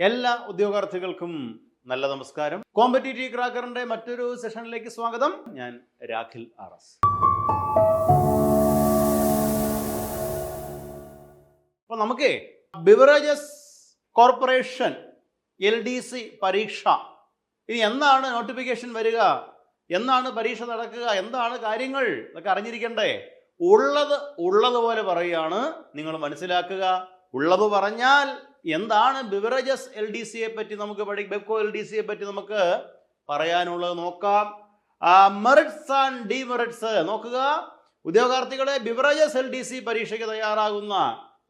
എല്ലാ ഉദ്യോഗാർത്ഥികൾക്കും നല്ല നമസ്കാരം. കോമ്പറ്റേറ്റീവ് ക്രാക്കറിന്റെ മറ്റൊരു സെഷനിലേക്ക് സ്വാഗതം. ഞാൻ രാഖിൽ ആർ എസ്. അപ്പൊ നമുക്ക് beverages corporation L D C പരീക്ഷ. ഇനി എന്നാണ് നോട്ടിഫിക്കേഷൻ വരിക? എന്നാണ് പരീക്ഷ നടക്കുക? എന്താണ് കാര്യങ്ങൾ? ഇതൊക്കെ അറിഞ്ഞിരിക്കണ്ടേ? ഉള്ളത് ഉള്ളതുപോലെ പറയുകയാണ്. നിങ്ങൾ മനസ്സിലാക്കുക. ഉള്ളത് പറഞ്ഞാൽ എന്താണ് ബിവറേജസ് എൽ ഡി സിയെ പറ്റി നമുക്ക് പഠി ബെക്കോ എൽ ഡി സിയെ പറ്റി നമുക്ക് പറയാനുള്ളത് നോക്കാം. മെറിറ്റ്സ് ആൻഡ് ഡിമെറിറ്റ്സ് നോക്കുക. ഉദ്യോഗാർത്ഥികളെ ബിവറേജസ് എൽ ഡി സി പരീക്ഷയ്ക്ക് തയ്യാറാകുന്ന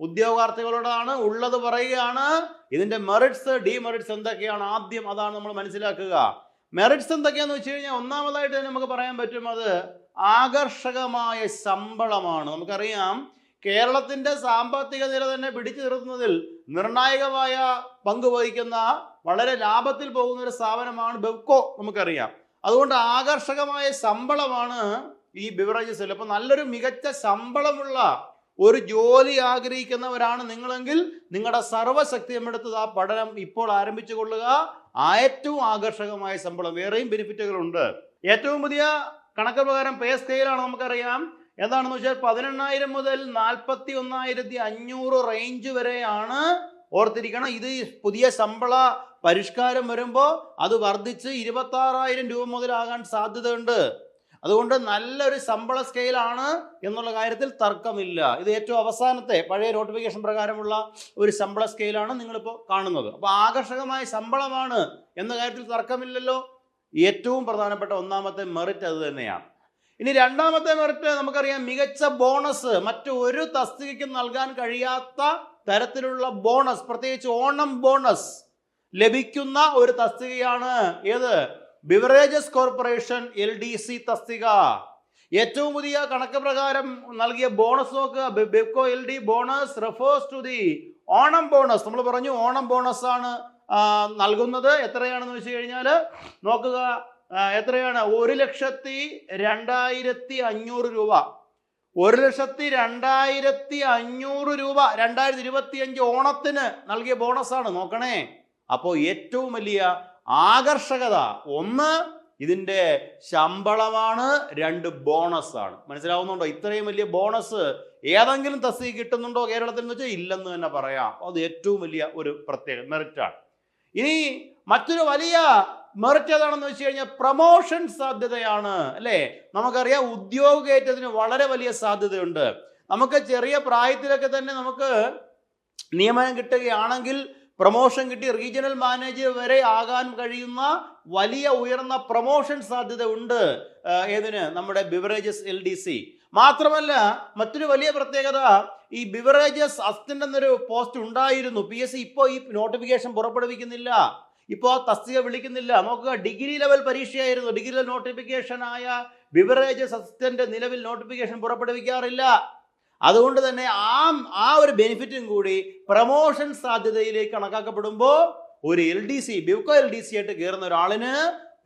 ഉദ്യോഗാർത്ഥികളോടാണ് ഉള്ളത് പറയുകയാണ്. ഇതിന്റെ മെറിറ്റ്സ് ഡിമെറിറ്റ്സ് എന്തൊക്കെയാണ്? ആദ്യം അതാണ് നമ്മൾ മനസ്സിലാക്കുക. മെറിറ്റ്സ് എന്തൊക്കെയാന്ന് വെച്ച് കഴിഞ്ഞാൽ ഒന്നാമതായിട്ട് തന്നെ നമുക്ക് പറയാൻ പറ്റും അത് ആകർഷകമായ ശമ്പളമാണ്. നമുക്കറിയാം. കേരളത്തിന്റെ സാമ്പത്തിക നില തന്നെ പിടിച്ചു നിർത്തുന്നതിൽ നിർണായകമായ പങ്ക് വഹിക്കുന്ന വളരെ ലാഭത്തിൽ പോകുന്ന ഒരു സ്ഥാപനമാണ് ബെവ്കോ നമുക്കറിയാം. അതുകൊണ്ട് ആകർഷകമായ ശമ്പളമാണ് ഈ ബിവറേജസിൽ. അപ്പൊ നല്ലൊരു മികച്ച ശമ്പളമുള്ള ഒരു ജോലി ആഗ്രഹിക്കുന്നവരാണ് നിങ്ങളെങ്കിൽ നിങ്ങളുടെ സർവശക്തിയും എടുത്തത് ആ പഠനം ഇപ്പോൾ ആരംഭിച്ചു കൊള്ളുക. ഏറ്റവും ആകർഷകമായ ശമ്പളം. വേറെയും ബെനിഫിറ്റുകളുണ്ട് ഏറ്റവും പുതിയ കണക്ക് പ്രകാരം പേ സ്കെയിലാണ് നമുക്കറിയാം. എന്താണെന്ന് വെച്ചാൽ പതിനെണ്ണായിരം മുതൽ നാൽപ്പത്തി ഒന്നായിരത്തി അഞ്ഞൂറ് റേഞ്ച് വരെയാണ് ഓർത്തിരിക്കണം. ഇത് പുതിയ ശമ്പള പരിഷ്കാരം വരുമ്പോൾ അത് വർദ്ധിച്ച് ഇരുപത്തി ആറായിരം രൂപ മുതലാകാൻ സാധ്യതയുണ്ട്. അതുകൊണ്ട് നല്ലൊരു ശമ്പള സ്കെയിലാണ് എന്നുള്ള കാര്യത്തിൽ തർക്കമില്ല. ഇത് ഏറ്റവും അവസാനത്തെ പഴയ നോട്ടിഫിക്കേഷൻ പ്രകാരമുള്ള ഒരു ശമ്പള സ്കെയിലാണ് നിങ്ങളിപ്പോൾ കാണുന്നത്. അപ്പോൾ ആകർഷകമായ ശമ്പളമാണ് എന്ന കാര്യത്തിൽ തർക്കമില്ലല്ലോ. ഏറ്റവും പ്രധാനപ്പെട്ട ഒന്നാമത്തെ മെറിറ്റ് അത് തന്നെയാണ്. ഇനി രണ്ടാമത്തെ മെറിറ്റ് നമുക്കറിയാം മികച്ച ബോണസ് മറ്റു ഒരു തസ്തികയ്ക്കും നൽകാൻ കഴിയാത്ത തരത്തിലുള്ള ബോണസ് പ്രത്യേകിച്ച് ഓണം ബോണസ് ലഭിക്കുന്ന ഒരു തസ്തികയാണ് ഏത്? Beverages corporation L D C തസ്തിക. ഏറ്റവും പുതിയ കണക്ക് പ്രകാരം നൽകിയ ബോണസ് നോക്കുക Bevco L D bonus refers to the Onam bonus നമ്മൾ പറഞ്ഞു ഓണം ബോണസ് ആണ് നൽകുന്നത്. എത്രയാണെന്ന് വെച്ച് കഴിഞ്ഞാൽ നോക്കുക. എത്രയാണ്? ഒരു ലക്ഷത്തി രണ്ടായിരത്തി അഞ്ഞൂറ് രൂപ. ഒരു ലക്ഷത്തി രണ്ടായിരത്തി അഞ്ഞൂറ് രൂപ. രണ്ടായിരത്തി ഇരുപത്തി അഞ്ച് ഓണത്തിന് നൽകിയ ബോണസാണ്. നോക്കണേ. അപ്പോൾ ഏറ്റവും വലിയ ആകർഷകത ഒന്ന് ഇതിന്റെ ശമ്പളമാണ്. രണ്ട് ബോണസാണ്. മനസ്സിലാവുന്നുണ്ടോ? ഇത്രയും വലിയ ബോണസ് ഏതെങ്കിലും തസ്തി കിട്ടുന്നുണ്ടോ കേരളത്തിൽ എന്ന് വെച്ചാൽ ഇല്ലെന്ന് തന്നെ പറയാം. അത് ഏറ്റവും വലിയ ഒരു പ്രത്യേക മെറിറ്റാണ് ഇനി മറ്റൊരു വലിയ മെറിറ്റ് ഏതാണെന്ന് വെച്ച് കഴിഞ്ഞാൽ പ്രൊമോഷൻ സാധ്യതയാണ് അല്ലേ? നമുക്കറിയാം ഉദ്യോഗകയറ്റത്തിന് വളരെ വലിയ സാധ്യതയുണ്ട്. നമുക്ക് ചെറിയ പ്രായത്തിലൊക്കെ തന്നെ നമുക്ക് നിയമനം കിട്ടുകയാണെങ്കിൽ പ്രൊമോഷൻ കിട്ടി റീജിയണൽ മാനേജർ വരെ ആകാൻ കഴിയുന്ന വലിയ ഉയർന്ന പ്രൊമോഷൻ സാധ്യത ഉണ്ട് ഏതിന്? നമ്മുടെ ബിവറേജസ് എൽ ഡി സി മാത്രമല്ല മറ്റൊരു വലിയ പ്രത്യേകത ഈ ബിവറേജസ് അസിസ്റ്റന്റ് എന്നൊരു പോസ്റ്റ് ഉണ്ടായിരുന്നു. പി എസ് സി ഇപ്പോൾ ഈ നോട്ടിഫിക്കേഷൻ പുറപ്പെടുവിക്കുന്നില്ല. ഇപ്പോൾ തസ്തിക വിളിക്കുന്നില്ല. നോക്കുക ഡിഗ്രി ലെവൽ പരീക്ഷയായിരുന്നു. ഡിഗ്രി ആയ ബിവറേജസ് അസിസ്റ്റന്റ് നിലവിൽ നോട്ടിഫിക്കേഷൻ പുറപ്പെടുവിക്കാറില്ല. അതുകൊണ്ട് തന്നെ ആ ആ ഒരു ബെനിഫിറ്റും കൂടി പ്രമോഷൻ സാധ്യതയിലേക്ക് കണക്കാക്കപ്പെടുമ്പോൾ ഒരു L D C Bevco L D C ആയിട്ട് കയറുന്ന ഒരാളിന്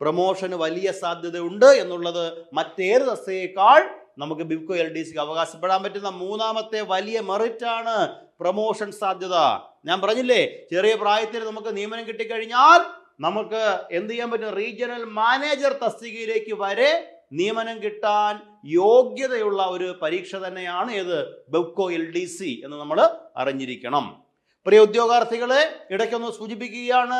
പ്രമോഷന് വലിയ സാധ്യതയുണ്ട് എന്നുള്ളത് മറ്റേത് തസ്തികയേക്കാൾ നമുക്ക് ബിബ്കോ എൽ ഡി സിക്ക് അവകാശപ്പെടാൻ പറ്റുന്ന മൂന്നാമത്തെ വലിയ മെറിറ്റാണ് പ്രമോഷൻ സാധ്യത. ഞാൻ പറഞ്ഞില്ലേ ചെറിയ പ്രായത്തിൽ നമുക്ക് നിയമനം കിട്ടിക്കഴിഞ്ഞാൽ നമുക്ക് എന്ത് ചെയ്യാൻ പറ്റും? റീജിയണൽ മാനേജർ തസ്തികയിലേക്ക് വരെ നിയമനം കിട്ടാൻ യോഗ്യതയുള്ള ഒരു പരീക്ഷ തന്നെയാണ് ഏത്? ബെബ്കോ എൽ ഡി സി എന്ന് നമ്മൾ അറിഞ്ഞിരിക്കണം. പ്രിയ ഉദ്യോഗാർത്ഥികളെ ഇടയ്ക്കൊന്ന് സൂചിപ്പിക്കുകയാണ്.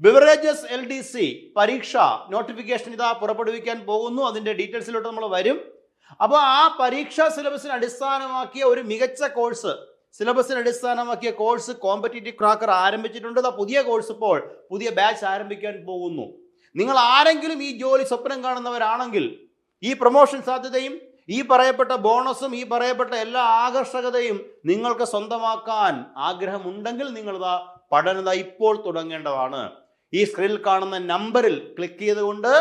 ബിവറേജസ് എൽ ഡി സി പരീക്ഷ നോട്ടിഫിക്കേഷൻ ഇതാ പുറപ്പെടുവിക്കാൻ പോകുന്നു. അതിന്റെ ഡീറ്റെയിൽസിലോട്ട് നമ്മൾ വരും. അപ്പോൾ ആ പരീക്ഷാ സിലബസിന് അടിസ്ഥാനമാക്കിയ ഒരു മികച്ച കോഴ്സ് സിലബസിന് അടിസ്ഥാനമാക്കിയ കോഴ്സ് കോമ്പറ്റേറ്റീവ് ക്രാക്കർ ആരംഭിച്ചിട്ടുണ്ട്. ദാ പുതിയ കോഴ്സ് ഇപ്പോൾ പുതിയ ബാച്ച് ആരംഭിക്കാൻ പോകുന്നു. നിങ്ങൾ ആരെങ്കിലും ഈ ജോലി സ്വപ്നം കാണുന്നവരാണെങ്കിൽ ഈ പ്രൊമോഷൻ സാധ്യതയും ഈ പറയപ്പെട്ട ബോണസും ഈ പറയപ്പെട്ട എല്ലാ ആകർഷകതയും നിങ്ങൾക്ക് സ്വന്തമാക്കാൻ ആഗ്രഹമുണ്ടെങ്കിൽ നിങ്ങൾ ഇതാ പഠനത ഇപ്പോൾ തുടങ്ങേണ്ടതാണ്. ഈ സ്ക്രീനിൽ കാണുന്ന നമ്പറിൽ ക്ലിക്ക് ചെയ്തുകൊണ്ട്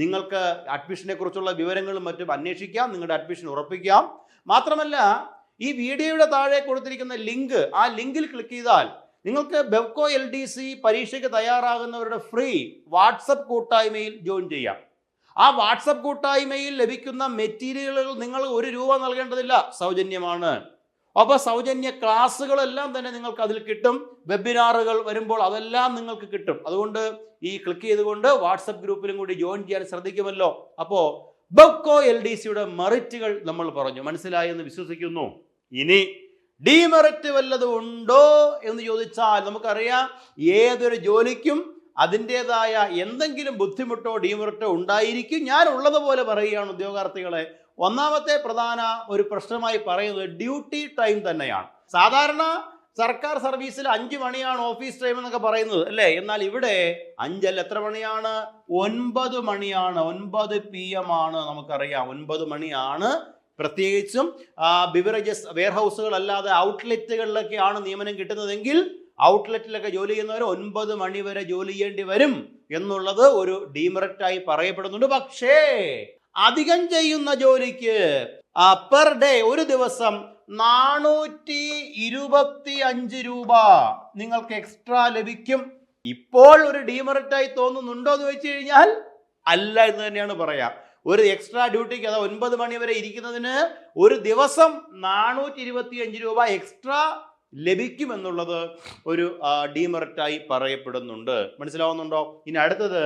നിങ്ങൾക്ക് അഡ്മിഷനെ കുറിച്ചുള്ള വിവരങ്ങളും മറ്റും അന്വേഷിക്കാം നിങ്ങളുടെ അഡ്മിഷൻ ഉറപ്പിക്കാം. മാത്രമല്ല ഈ വീഡിയോയുടെ താഴെ കൊടുത്തിരിക്കുന്ന ലിങ്ക് ആ ലിങ്കിൽ ക്ലിക്ക് ചെയ്താൽ നിങ്ങൾക്ക് ബെവ്കോ എൽ ഡി സി പരീക്ഷയ്ക്ക് തയ്യാറാകുന്നവരുടെ ഫ്രീ വാട്സപ്പ് കൂട്ടായ്മയിൽ ജോയിൻ ചെയ്യാം. ആ വാട്സപ്പ് കൂട്ടായ്മയിൽ ലഭിക്കുന്ന മെറ്റീരിയലുകൾ നിങ്ങൾ ഒരു രൂപ നൽകേണ്ടതില്ല. സൗജന്യമാണ്. അപ്പോൾ സൗജന്യ ക്ലാസ്സുകളെല്ലാം തന്നെ നിങ്ങൾക്ക് അതിൽ കിട്ടും. വെബിനാറുകൾ വരുമ്പോൾ അതെല്ലാം നിങ്ങൾക്ക് കിട്ടും. അതുകൊണ്ട് ഈ ക്ലിക്ക് ചെയ്തുകൊണ്ട് വാട്സപ്പ് ഗ്രൂപ്പിലും കൂടി ജോയിൻ ചെയ്യാൻ ശ്രദ്ധിക്കുമല്ലോ. അപ്പോൾ ബക്കോ എൽ ഡി സിയുടെ മെറിറ്റുകൾ നമ്മൾ പറഞ്ഞു. മനസ്സിലായി എന്ന് വിശ്വസിക്കുന്നു. ഇനി ഡിമെറിറ്റ് വല്ലതും ഉണ്ടോ എന്ന് ചോദിച്ചാൽ നമുക്കറിയാം ഏതൊരു ജോലിക്കും അതിന്റെതായ എന്തെങ്കിലും ബുദ്ധിമുട്ടോ ഡിമെറിറ്റോ ഉണ്ടായിരിക്കും. ഞാൻ ഉള്ളതുപോലെ പറയുകയാണ് ഉദ്യോഗാർത്ഥികളെ. ഒന്നാമത്തെ പ്രധാന ഒരു പ്രശ്നമായി പറയുന്നത് ഡ്യൂട്ടി ടൈം തന്നെയാണ്. സാധാരണ സർക്കാർ സർവീസിൽ അഞ്ച് മണിയാണ് ഓഫീസ് ടൈം എന്നൊക്കെ പറയുന്നത് അല്ലേ? എന്നാൽ ഇവിടെ അഞ്ചല്ല എത്ര മണിയാണ്? ഒൻപത് മണിയാണ് ഒൻപത് പി എം ആണ് നമുക്കറിയാം. ഒൻപത് മണിയാണ്. പ്രത്യേകിച്ചും ബിവറേജസ് വെയർഹൗസുകൾ അല്ലാതെ ഔട്ട്ലെറ്റുകളിലൊക്കെയാണ് നിയമനം കിട്ടുന്നതെങ്കിൽ ഔട്ട്ലെറ്റിലൊക്കെ ജോലി ചെയ്യുന്നവർ ഒൻപത് മണി വരെ ജോലി ചെയ്യേണ്ടി വരും എന്നുള്ളത് ഒരു ഡീമെറിറ്റായി പറയപ്പെടുന്നുണ്ട്. പക്ഷേ അധികം ചെയ്യുന്ന ജോലിക്ക് പെർ ഡേ ഒരു ദിവസം നാനൂറ്റി ഇരുപത്തി അഞ്ച് രൂപ നിങ്ങൾക്ക് എക്സ്ട്രാ ലഭിക്കും. ഇപ്പോൾ ഒരു ഡീമെറിറ്റായി തോന്നുന്നുണ്ടോ എന്ന് വെച്ച് കഴിഞ്ഞാൽ അല്ല എന്ന് തന്നെയാണ് പറയാം. ഒരു എക്സ്ട്രാ ഡ്യൂട്ടിക്ക് അതായത് ഒൻപത് മണി വരെ ഇരിക്കുന്നതിന് ഒരു ദിവസം നാനൂറ്റി ഇരുപത്തി അഞ്ച് രൂപ എക്സ്ട്രാ ലഭിക്കുമെന്നുള്ളത് ഒരു ഡീമെറിറ്റായി പറയപ്പെടുന്നുണ്ട്. മനസ്സിലാവുന്നുണ്ടോ? ഇനി അടുത്തത്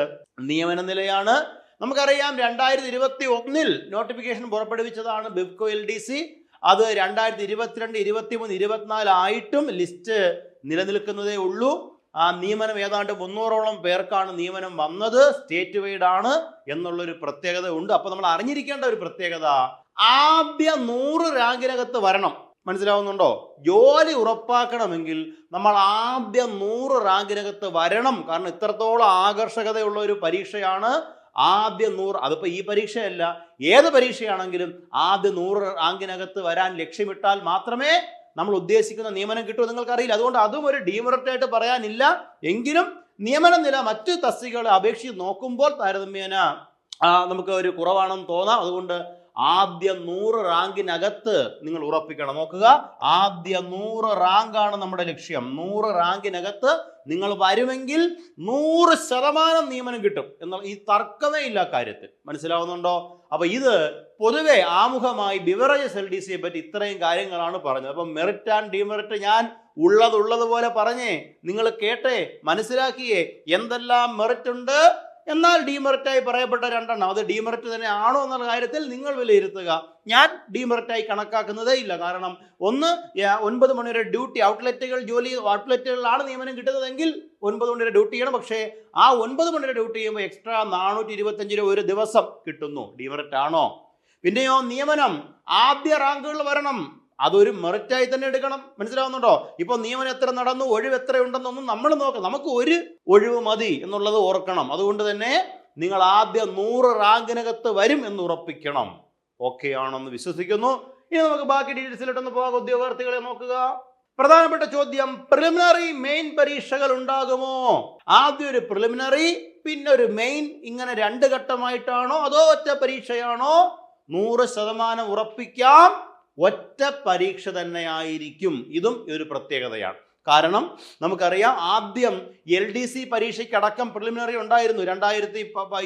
നിയമന നിലയാണ് നമുക്കറിയാം രണ്ടായിരത്തി ഇരുപത്തി ഒന്നിൽ നോട്ടിഫിക്കേഷൻ പുറപ്പെടുവിച്ചതാണ് ബിബ്കോ എൽ ഡി സി അത് രണ്ടായിരത്തി ഇരുപത്തിരണ്ട് ഇരുപത്തി മൂന്ന് ഇരുപത്തിനാല് ആയിട്ടും ലിസ്റ്റ് നിലനിൽക്കുന്നതേ ഉള്ളൂ. ആ നിയമനം ഏതാണ്ട് മുന്നൂറോളം പേർക്കാണ് നിയമനം വന്നത്. സ്റ്റേറ്റ് വൈഡ് ആണ് എന്നുള്ളൊരു പ്രത്യേകത ഉണ്ട് അപ്പൊ നമ്മൾ അറിഞ്ഞിരിക്കേണ്ട ഒരു പ്രത്യേകത ആദ്യ നൂറ് റാങ്കിനകത്ത് വരണം. മനസ്സിലാവുന്നുണ്ടോ? ജോലി ഉറപ്പാക്കണമെങ്കിൽ നമ്മൾ ആദ്യ നൂറ് റാങ്കിനകത്ത് വരണം. കാരണം ഇത്രത്തോളം ആകർഷകതയുള്ള ഒരു പരീക്ഷയാണ് ആദ്യ നൂറ് അതിപ്പോൾ ഈ പരീക്ഷയല്ല ഏത് പരീക്ഷയാണെങ്കിലും ആദ്യ നൂറ് റാങ്കിനകത്ത് വരാൻ ലക്ഷ്യമിട്ടാൽ മാത്രമേ നമ്മൾ ഉദ്ദേശിക്കുന്ന നിയമനം കിട്ടുമോ നിങ്ങൾക്കറിയില്ല. അതുകൊണ്ട് അതും ഒരു ഡീമെറിറ്റായിട്ട് പറയാനില്ല. എങ്കിലും നിയമന നില മറ്റ് തസ്തികകളെ അപേക്ഷിച്ച് നോക്കുമ്പോൾ താരതമ്യേന നമുക്ക് ഒരു കുറവാണെന്ന് തോന്നാം. അതുകൊണ്ട് ആദ്യ നൂറ് റാങ്കിനകത്ത് നിങ്ങൾ ഉറപ്പിക്കണം. നോക്കുക. ആദ്യ നൂറ് റാങ്കാണ് നമ്മുടെ ലക്ഷ്യം. നൂറ് റാങ്കിനകത്ത് നിങ്ങൾ വരുമെങ്കിൽ നൂറ് ശതമാനം നിയമനം കിട്ടും എന്നുള്ള ഈ തർക്കമേ ഇല്ല കാര്യത്തിൽ. മനസ്സിലാവുന്നുണ്ടോ? അപ്പൊ ഇത് പൊതുവെ ആമുഖമായി ബിവറേജസ് എൽ ഡി സിയെ പറ്റി ഇത്രയും കാര്യങ്ങളാണ് പറഞ്ഞത്. അപ്പം മെറിറ്റ് ആൻഡ് ഡിമെറിറ്റ് ഞാൻ ഉള്ളതുള്ളതുപോലെ പറഞ്ഞേ. നിങ്ങൾ കേട്ടേ മനസ്സിലാക്കിയേ. എന്തെല്ലാം മെറിറ്റ് ഉണ്ട്? എന്നാൽ ഡീമെറിറ്റായി പറയപ്പെട്ട രണ്ടെണ്ണം അത് ഡീമെറിറ്റ് തന്നെ ആണോ എന്നുള്ള കാര്യത്തിൽ നിങ്ങൾ വിലയിരുത്തുക. ഞാൻ ഡീമെറിറ്റായി കണക്കാക്കുന്നതേ ഇല്ല. കാരണം ഒന്ന് ഒൻപത് മണിവരെ ഡ്യൂട്ടി ഔട്ട്ലെറ്റുകൾ ജോലി ഔട്ട്ലെറ്റുകളിലാണ് നിയമനം കിട്ടുന്നതെങ്കിൽ ഒൻപത് മണിവരെ ഡ്യൂട്ടി ചെയ്യണം. പക്ഷേ ആ ഒൻപത് മണിവരെ ഡ്യൂട്ടി ചെയ്യുമ്പോൾ എക്സ്ട്രാ നാനൂറ്റി ഇരുപത്തഞ്ച് രൂപ ഒരു ദിവസം കിട്ടുന്നു. ഡീമെറിറ്റ് ആണോ? പിന്നെയോ നിയമനം. ആദ്യ റാങ്കുകൾ വരണം. അതൊരു മെറിറ്റായി തന്നെ എടുക്കണം. മനസ്സിലാവുന്നുണ്ടോ? ഇപ്പോൾ നിയമനം എത്ര നടന്നു ഒഴിവ് എത്ര ഉണ്ടെന്നൊന്നും നമ്മൾ നോക്കാം നമുക്ക് ഒരു ഒഴിവ് മതി എന്നുള്ളത് ഓർക്കണം. അതുകൊണ്ട് തന്നെ നിങ്ങൾ ആദ്യം നൂറ് റാങ്കിനകത്ത് വരും എന്ന് ഉറപ്പിക്കണം. ഓക്കെ ആണെന്ന് വിശ്വസിക്കുന്നു. ഇനി നമുക്ക് ബാക്കി ഡീറ്റെയിൽസിലോട്ടൊന്ന് പോകാം. ഉദ്യോഗാർത്ഥികളെ നോക്കുക. പ്രധാനപ്പെട്ട ചോദ്യം പ്രിലിമിനറി മെയിൻ പരീക്ഷകൾ ഉണ്ടാകുമോ? ആദ്യം ഒരു പ്രിലിമിനറി പിന്നെ ഒരു മെയിൻ ഇങ്ങനെ രണ്ട് ഘട്ടമായിട്ടാണോ അതോ ഒറ്റ പരീക്ഷയാണോ? നൂറ് ശതമാനം ഉറപ്പിക്കാം. ഒറ്റ പരീക്ഷ തന്നെയായിരിക്കും. ഇതും ഒരു പ്രത്യേകതയാണ്. കാരണം നമുക്കറിയാം ആദ്യം എൽ ഡി സി പരീക്ഷയ്ക്കടക്കം പ്രിലിമിനറി ഉണ്ടായിരുന്നു. രണ്ടായിരത്തി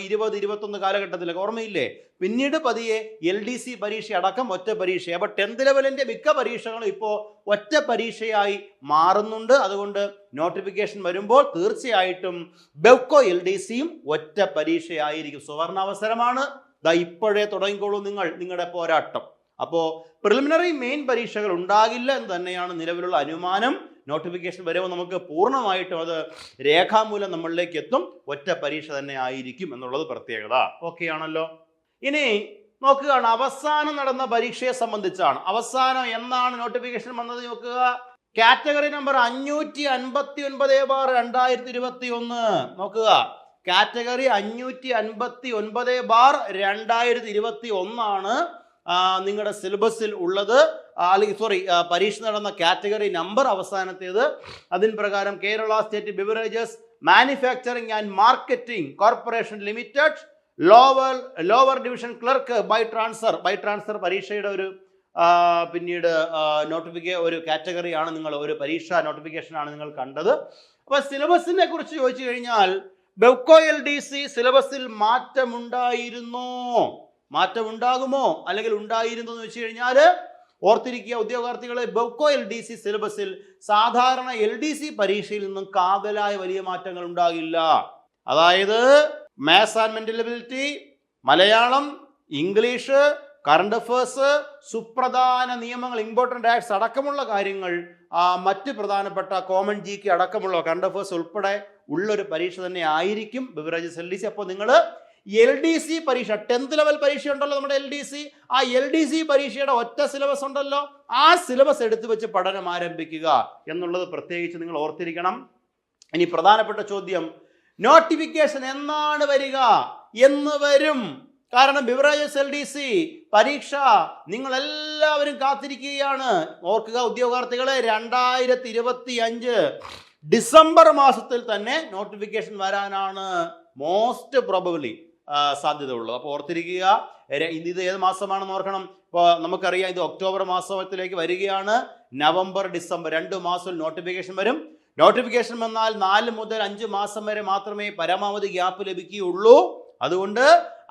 ഇരുപത് ഇരുപത്തൊന്ന് കാലഘട്ടത്തിലൊക്കെ ഓർമ്മയില്ലേ? പിന്നീട് പതിയെ എൽ ഡി സി പരീക്ഷ അടക്കം ഒറ്റ പരീക്ഷ അപ്പോൾ ടെൻത്ത് ലെവലിന്റെ മിക്ക പരീക്ഷകളും ഇപ്പോൾ ഒറ്റ പരീക്ഷയായി മാറുന്നുണ്ട്. അതുകൊണ്ട് നോട്ടിഫിക്കേഷൻ വരുമ്പോൾ തീർച്ചയായിട്ടും ബെവ്കോ എൽ ഡി സിയും ഒറ്റ പരീക്ഷയായിരിക്കും. സുവർണാവസരമാണ്. ദാ ഇപ്പോഴേ തുടങ്ങിക്കോളൂ നിങ്ങൾ നിങ്ങളുടെ പോരാട്ടം. അപ്പോൾ പ്രിലിമിനറി മെയിൻ പരീക്ഷകൾ ഉണ്ടാകില്ല എന്ന് തന്നെയാണ് നിലവിലുള്ള അനുമാനം. നോട്ടിഫിക്കേഷൻ വരുമ്പോൾ നമുക്ക് പൂർണമായിട്ടും അത് രേഖാമൂലം നമ്മളിലേക്ക് എത്തും. ഒറ്റ പരീക്ഷ തന്നെ ആയിരിക്കും എന്നുള്ളത് പ്രത്യേകത. ഓക്കെ ആണല്ലോ? ഇനി നോക്കുകയാണ്. അവസാനം നടന്ന പരീക്ഷയെ സംബന്ധിച്ചാണ്. അവസാനം എന്നാണ് നോട്ടിഫിക്കേഷൻ വന്നത് നോക്കുക? കാറ്റഗറി നമ്പർ അഞ്ഞൂറ്റി അൻപത്തി ഒൻപത് ബാർ രണ്ടായിരത്തി ഇരുപത്തി ഒന്ന് നോക്കുക. കാറ്റഗറി അഞ്ഞൂറ്റി അൻപത്തി ഒൻപത് ബാർ രണ്ടായിരത്തി ഇരുപത്തി ഒന്നാണ് നിങ്ങളുടെ സിലബസിൽ ഉള്ളത് അല്ലെങ്കിൽ സോറി പരീക്ഷ നടന്ന കാറ്റഗറി നമ്പർ അവസാനത്തേത്. അതിൻ പ്രകാരം Kerala state beverages manufacturing and marketing corporation limited lower lower division clerk by transfer. By transfer പരീക്ഷയുടെ ഒരു പിന്നീട് നോട്ടിഫിക്കേ ഒരു കാറ്റഗറിയാണ് നിങ്ങൾ ഒരു പരീക്ഷ നോട്ടിഫിക്കേഷനാണ് നിങ്ങൾ കണ്ടത്. അപ്പോൾ സിലബസിനെ കുറിച്ച് ചോദിച്ചു കഴിഞ്ഞാൽ ബെവ്കോ എൽ ഡി സി സിലബസിൽ മാറ്റമുണ്ടായിരുന്നോ? മാറ്റമുണ്ടാകുമോ അല്ലെങ്കിൽ ഉണ്ടായിരുന്നു എന്ന് വെച്ച് കഴിഞ്ഞാൽ ഓർത്തിരിക്കുക ഉദ്യോഗാർത്ഥികളെ ബൊക്കോ എൽ ഡി സി സിലബസിൽ സാധാരണ എൽ ഡി സി പരീക്ഷയിൽ നിന്നും കാതലായ വലിയ മാറ്റങ്ങൾ ഉണ്ടാകില്ല. അതായത് maths and mental ability Malayalam English current affairs സുപ്രധാന നിയമങ്ങൾ ഇമ്പോർട്ടന്റ് ആക്ട്സ് അടക്കമുള്ള കാര്യങ്ങൾ മറ്റ് പ്രധാനപ്പെട്ട കോമൺ ജി കെ അടക്കമുള്ള കറണ്ട് അഫേഴ്സ് ഉൾപ്പെടെ ഉള്ളൊരു പരീക്ഷ തന്നെ ആയിരിക്കും ബിവറേജസ് എൽ ഡി സി. അപ്പോൾ നിങ്ങൾ എൽ ഡി സി പരീക്ഷ. ടെൻത്ത് ലെവൽ പരീക്ഷ ഉണ്ടല്ലോ നമ്മുടെ എൽ ഡി സി. ആ എൽ ഡി സി പരീക്ഷയുടെ ഒറ്റ സിലബസ് ഉണ്ടല്ലോ. ആ സിലബസ് എടുത്തു വെച്ച് പഠനം ആരംഭിക്കുക എന്നുള്ളത് പ്രത്യേകിച്ച് നിങ്ങൾ ഓർത്തിരിക്കണം. ഇനി പ്രധാനപ്പെട്ട ചോദ്യം. നോട്ടിഫിക്കേഷൻ എന്നാണ് വരിക? എന്ന് വരും. കാരണം ബിവറേജസ് എൽ ഡി സി പരീക്ഷ നിങ്ങൾ എല്ലാവരും കാത്തിരിക്കുകയാണ്. ഓർക്കുക ഉദ്യോഗാർത്ഥികളെ രണ്ടായിരത്തി ഇരുപത്തി അഞ്ച് ഡിസംബർ മാസത്തിൽ തന്നെ നോട്ടിഫിക്കേഷൻ വരാനാണ് മോസ്റ്റ് പ്രോബബിളി സാധ്യത ഉള്ളത് അപ്പോൾ ഓർത്തിരിക്കുക ഇത് ഏത് മാസമാണെന്ന് ഓർക്കണം. ഇപ്പോൾ നമുക്കറിയാം ഇത് ഒക്ടോബർ മാസത്തിലേക്ക് വരികയാണ്. നവംബർ ഡിസംബർ രണ്ട് മാസം നോട്ടിഫിക്കേഷൻ വരും. നോട്ടിഫിക്കേഷൻ വന്നാൽ നാല് മുതൽ അഞ്ച് മാസം വരെ മാത്രമേ പരമാവധി ഗ്യാപ്പ് ലഭിക്കുകയുള്ളൂ. അതുകൊണ്ട്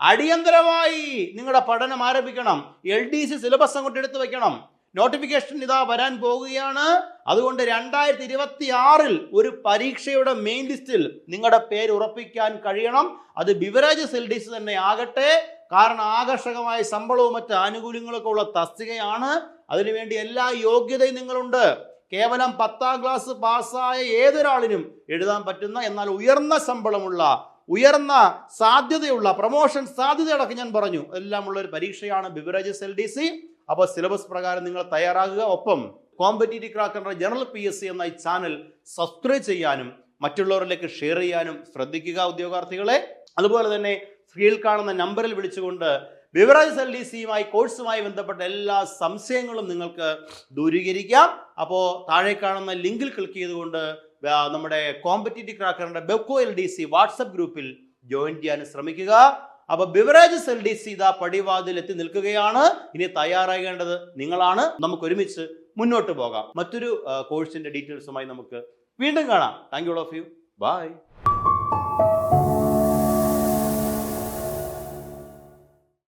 അടിയന്തരമായി നിങ്ങളുടെ പഠനം ആരംഭിക്കണം. എൽ ഡി സി സിലബസ് അങ്ങോട്ട് എടുത്തു വെക്കണം. നോട്ടിഫിക്കേഷൻ ഇതാ വരാൻ പോകുകയാണ് അതുകൊണ്ട് രണ്ടായിരത്തി ഇരുപത്തി ആറിൽ ഒരു പരീക്ഷയുടെ മെയിൻ ലിസ്റ്റിൽ നിങ്ങളുടെ പേര് ഉറപ്പിക്കാൻ കഴിയണം. അത് ബിവറേജസ് എൽ തന്നെ ആകട്ടെ. കാരണം ആകർഷകമായ ശമ്പളവും മറ്റ് ആനുകൂല്യങ്ങളൊക്കെ ഉള്ള തസ്തികയാണ്. അതിനുവേണ്ടി എല്ലാ യോഗ്യതയും നിങ്ങളുണ്ട്. കേവലം പത്താം ക്ലാസ് പാസ്സായ ഏതൊരാളിനും എഴുതാൻ പറ്റുന്ന എന്നാൽ ഉയർന്ന ശമ്പളമുള്ള ഉയർന്ന സാധ്യതയുള്ള പ്രൊമോഷൻ സാധ്യതയടക്കം ഞാൻ പറഞ്ഞു. എല്ലാം ഉള്ള ഒരു പരീക്ഷയാണ് ബിവറേജസ് എൽ ഡി സി അപ്പോൾ സിലബസ് പ്രകാരം നിങ്ങൾ തയ്യാറാകുക. ഒപ്പം കോമ്പറ്റീറ്റീവ് ക്രാക്കറിന്റെ ജനറൽ പി എസ് സി എന്ന ഈ ചാനൽ സബ്സ്ക്രൈബ് ചെയ്യാനും മറ്റുള്ളവരിലേക്ക് ഷെയർ ചെയ്യാനും ശ്രദ്ധിക്കുക ഉദ്യോഗാർത്ഥികളെ. അതുപോലെ തന്നെ സ്ക്രീനിൽ കാണുന്ന നമ്പറിൽ വിളിച്ചുകൊണ്ട് വിവരാജ് എൽ ഡി സിയുമായി കോഴ്സുമായി ബന്ധപ്പെട്ട എല്ലാ സംശയങ്ങളും നിങ്ങൾക്ക് ദൂരീകരിക്കാം. അപ്പോൾ താഴെ കാണുന്ന ലിങ്കിൽ ക്ലിക്ക് ചെയ്തുകൊണ്ട് നമ്മുടെ competitive ക്രാക്കറിന്റെ Bevco L D C WhatsApp ഗ്രൂപ്പിൽ ജോയിൻ ചെയ്യാൻ ശ്രമിക്കുക. അപ്പൊ ബിവറേജസ് എൽ ഡി സി ഇതാ പടിവാതിൽ എത്തി നിൽക്കുകയാണ്. ഇനി തയ്യാറാകേണ്ടത് നിങ്ങളാണ്. നമുക്ക് ഒരുമിച്ച് മുന്നോട്ട് പോകാം. മറ്റൊരു കോഴ്സിന്റെ ഡീറ്റെയിൽസുമായി നമുക്ക് വീണ്ടും കാണാം. Thank you all of you bye